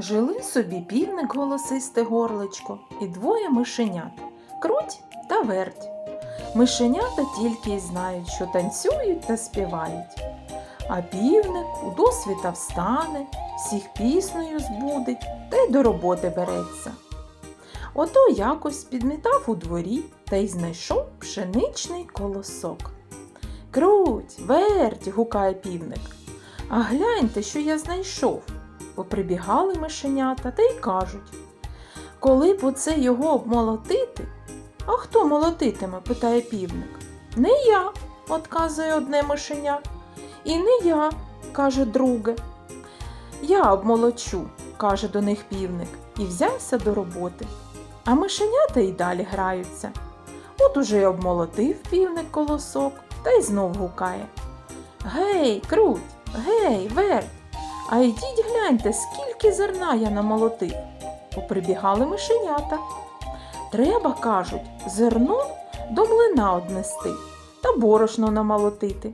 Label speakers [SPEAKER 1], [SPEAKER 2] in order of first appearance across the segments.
[SPEAKER 1] Жили собі півник голосисте горличко і двоє мишенят круть та верть. Мишенята тільки й знають, що танцюють та співають. А півник у досвіта встане, всіх піснею збудить та й до роботи береться. Ото якось підмітав у дворі та й знайшов пшеничний колосок. Круть, верть, гукає півник. А гляньте, що я знайшов. Поприбігали мишенята та й кажуть. Коли б оце його обмолотити? А хто молотитиме? питає півник. Не я, отказує одне мишеня. І не я, каже друге. Я обмолочу, каже до них півник, і взявся до роботи. А мишенята й далі граються. От уже й обмолотив півник колосок та й знов гукає. Гей, круть, гей, верть, а йдіть гляньте, скільки зерна я намолотив. Поприбігали мишенята. Треба, кажуть, зерно до млина однести та борошно намолотити.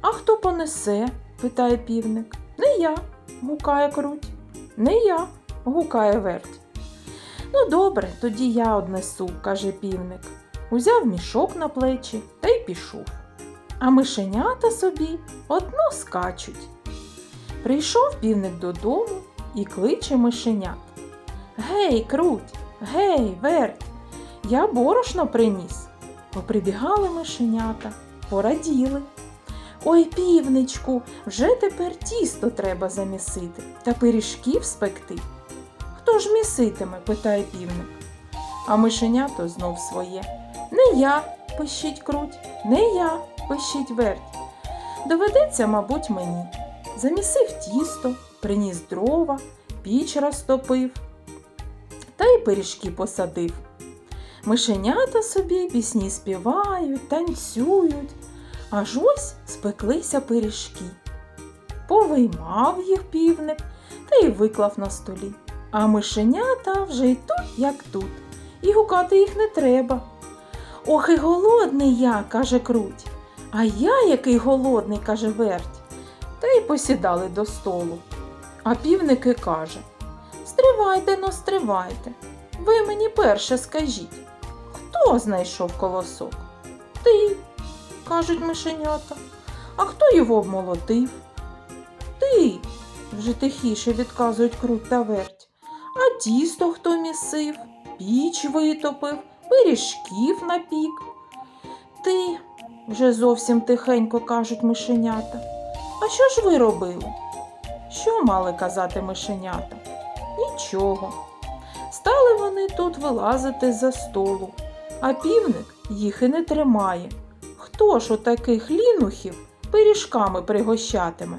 [SPEAKER 1] А хто понесе? питає півник. Не я, гукає круть. Не я, гукає верть. Ну, добре, тоді я однесу, каже півник. Узяв мішок на плечі та й пішов. А мишенята собі одно скачуть. Прийшов півник додому і кличе мишенят. Гей, круть, гей, верть, я борошно приніс. Поприбігали мишенята, пораділи. Ой, півничку, вже тепер тісто треба замісити та пиріжків спекти. Хто ж міситиме? питає півник. А мишенято знов своє. Не я, пищить круть, не я, пищить верть. Доведеться, мабуть, мені. Замісив тісто, приніс дрова, піч розтопив та й пиріжки посадив. Мишенята собі пісні співають, танцюють, аж ось спеклися пиріжки. Повиймав їх півник та й виклав на столі. А мишенята вже й тут, як тут, і гукати їх не треба. Ох, і голодний я, каже круть. А я який голодний, каже верть. Й посідали до столу. А півник і каже Стривайте, но стривайте. Ви мені перше скажіть, хто знайшов колосок? Ти, кажуть мишенята. А хто його обмолотив? Ти, вже тихіше відказують крут та верть. А тісто хто місив, піч витопив, пиріжків напік. Ти, вже зовсім тихенько кажуть мишенята. А що ж ви робили? Що мали казати мишенята? Нічого. Стали вони тут вилазити за столу, а півник їх і не тримає. Хто ж у таких лінухів пиріжками пригощатиме?